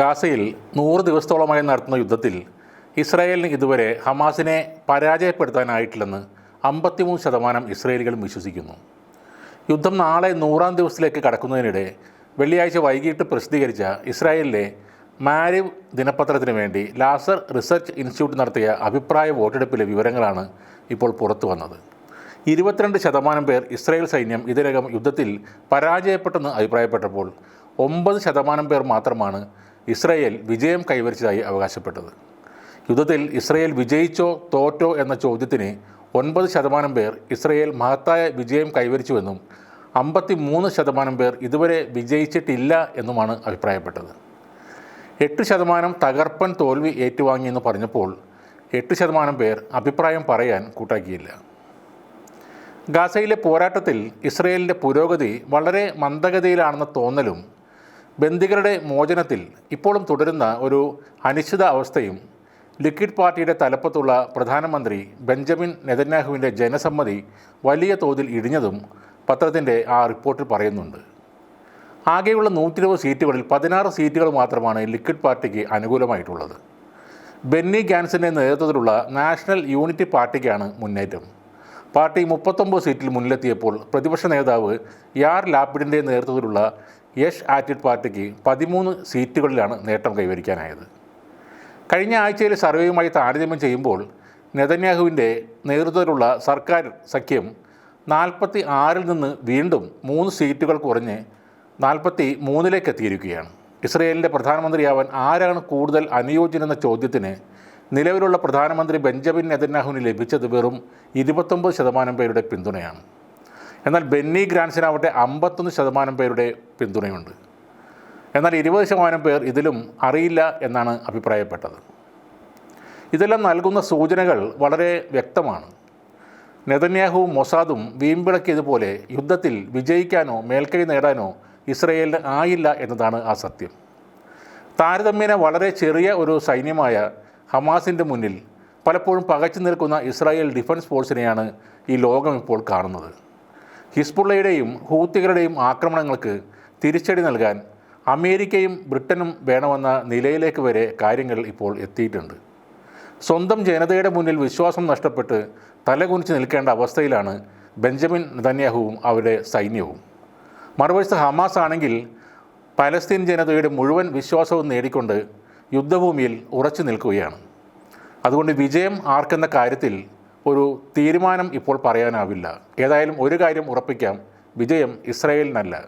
ഗാസയിൽ നൂറ് ദിവസത്തോളമായി നടത്തുന്ന യുദ്ധത്തിൽ ഇസ്രായേലിന് ഇതുവരെ ഹമാസിനെ പരാജയപ്പെടുത്താനായിട്ടില്ലെന്ന് അമ്പത്തിമൂന്ന് ശതമാനം ഇസ്രായേലികളും വിശ്വസിക്കുന്നു. യുദ്ധം നാളെ നൂറാം ദിവസത്തിലേക്ക് കടക്കുന്നതിനിടെ വെള്ളിയാഴ്ച വൈകിട്ട് പ്രസിദ്ധീകരിച്ച ഇസ്രായേലിലെ മാരിവ് ദിനപത്രത്തിന് വേണ്ടി ലാസർ റിസർച്ച് ഇൻസ്റ്റിറ്റ്യൂട്ട് നടത്തിയ അഭിപ്രായ വോട്ടെടുപ്പിലെ വിവരങ്ങളാണ് ഇപ്പോൾ പുറത്തു വന്നത്. ഇരുപത്തിരണ്ട് ശതമാനം പേർ ഇസ്രായേൽ സൈന്യം ഇതിനകം യുദ്ധത്തിൽ പരാജയപ്പെട്ടെന്ന് അഭിപ്രായപ്പെട്ടപ്പോൾ ഒമ്പത് ശതമാനം പേർ മാത്രമാണ് ഇസ്രായേൽ വിജയം കൈവരിച്ചതായി അവകാശപ്പെട്ടത്. യുദ്ധത്തിൽ ഇസ്രയേൽ വിജയിച്ചോ തോറ്റോ എന്ന ചോദ്യത്തിന് ഒൻപത് ശതമാനം പേർ ഇസ്രയേൽ മഹത്തായ വിജയം കൈവരിച്ചുവെന്നും അമ്പത്തി മൂന്ന് ശതമാനം പേർ ഇതുവരെ വിജയിച്ചിട്ടില്ല എന്നുമാണ് അഭിപ്രായപ്പെട്ടത്. എട്ട് ശതമാനം തകർപ്പൻ തോൽവി ഏറ്റുവാങ്ങിയെന്ന് പറഞ്ഞപ്പോൾ എട്ട് ശതമാനം പേർ അഭിപ്രായം പറയാൻ കൂട്ടാക്കിയില്ല. ഗാസയിലെ പോരാട്ടത്തിൽ ഇസ്രയേലിന്റെ പുരോഗതി വളരെ മന്ദഗതിയിലാണെന്ന തോന്നലും ബന്ദികളുടെ മോചനത്തിൽ ഇപ്പോഴും തുടരുന്ന ഒരു അനിശ്ചിത അവസ്ഥയും ലിക്വിഡ് പാർട്ടിയുടെ തലപ്പത്തുള്ള പ്രധാനമന്ത്രി ബെഞ്ചമിൻ നെതന്യാഹുവിന്റെ ജനസമ്മതി വലിയ തോതിൽ ഇടിഞ്ഞതും പത്രത്തിന്റെ ആ റിപ്പോർട്ടിൽ പറയുന്നുണ്ട്. ആകെയുള്ള നൂറ്റി ഇരുപത് സീറ്റുകളിൽ പതിനാറ് സീറ്റുകൾ മാത്രമാണ് ലിക്വിഡ് പാർട്ടിക്ക് അനുകൂലമായിട്ടുള്ളത്. ബെന്നി ഗാൻസിന്റെ നേതൃത്വത്തിലുള്ള നാഷണൽ യൂണിറ്റി പാർട്ടിക്കാണ് മുന്നേറ്റം. പാർട്ടി മുപ്പത്തൊമ്പത് സീറ്റിൽ മുന്നിലെത്തിയപ്പോൾ പ്രതിപക്ഷ നേതാവ് യാർ ലാപ്പിഡിന്റെ നേതൃത്വത്തിലുള്ള യഷ് ആറ്റിഡ് പാർട്ടിക്ക് പതിമൂന്ന് സീറ്റുകളിലാണ് നേട്ടം കൈവരിക്കാനായത്. കഴിഞ്ഞ ആഴ്ചയിലെ സർവേയുമായി താരതമ്യം ചെയ്യുമ്പോൾ നെതന്യാഹുവിന്റെ നേതൃത്വത്തിലുള്ള സർക്കാർ സഖ്യം നാൽപ്പത്തി ആറിൽ നിന്ന് വീണ്ടും മൂന്ന് സീറ്റുകൾ കുറഞ്ഞ് നാൽപ്പത്തി മൂന്നിലേക്ക് എത്തിയിരിക്കുകയാണ്. ഇസ്രയേലിന്റെ പ്രധാനമന്ത്രിയാവാൻ ആരാണ് കൂടുതൽ അനുയോജ്യനെന്ന ചോദ്യത്തിന് നിലവിലുള്ള പ്രധാനമന്ത്രി ബെഞ്ചമിൻ നെതന്യാഹുവിന് ലഭിച്ചത് വെറും ഇരുപത്തൊമ്പത് ശതമാനം പേരുടെ പിന്തുണയാണ്. എന്നാൽ ബെന്നി ഗ്രാൻസിനാവട്ടെ അമ്പത്തൊന്ന് ശതമാനം പേരുടെ പിന്തുണയുണ്ട്. എന്നാൽ ഇരുപത് ശതമാനം പേർ ഇതിലും അറിയില്ല എന്നാണ് അഭിപ്രായപ്പെട്ടത്. ഇതെല്ലാം നൽകുന്ന സൂചനകൾ വളരെ വ്യക്തമാണ്. നെതന്യാഹുവും മൊസാദും വീമ്പിളക്കിയതുപോലെ യുദ്ധത്തിൽ വിജയിക്കാനോ മേൽക്കൈ നേടാനോ ഇസ്രയേലിന് ആയില്ല എന്നതാണ് ആ സത്യം. താരതമ്യേന വളരെ ചെറിയ ഒരു സൈന്യമായ ഹമാസിന്റെ മുന്നിൽ പലപ്പോഴും പകച്ചു നിൽക്കുന്ന ഇസ്രായേൽ ഡിഫൻസ് ഫോഴ്സിനെയാണ് ഈ ലോകം ഇപ്പോൾ കാണുന്നത്. ഹിസ്ബുള്ളയുടെയും ഹൂത്തികളുടെയും ആക്രമണങ്ങൾക്ക് തിരിച്ചടി നൽകാൻ അമേരിക്കയും ബ്രിട്ടനും വേണമെന്ന നിലയിലേക്ക് വരെ കാര്യങ്ങൾ ഇപ്പോൾ എത്തിയിട്ടുണ്ട്. സ്വന്തം ജനതയുടെ മുന്നിൽ വിശ്വാസം നഷ്ടപ്പെട്ട് തലകുനിച്ച് നിൽക്കേണ്ട അവസ്ഥയിലാണ് ബെഞ്ചമിൻ നെതന്യാഹുവും അവരുടെ സൈന്യവും. മറുവശത്ത് ഹമാസ് ആണെങ്കിൽ പലസ്തീൻ ജനതയുടെ മുഴുവൻ വിശ്വാസവും നേടിക്കൊണ്ട് യുദ്ധഭൂമിയിൽ ഉറച്ചു നിൽക്കുകയാണ്. അതുകൊണ്ട് വിജയം ആർക്കെന്ന കാര്യത്തിൽ ഒരു തീരുമാനം ഇപ്പോൾ പറയാനാവില്ല. ഏതായാലും ഒരു കാര്യം ഉറപ്പിക്കാം. വിജയം ഇസ്രായേലിനല്ല.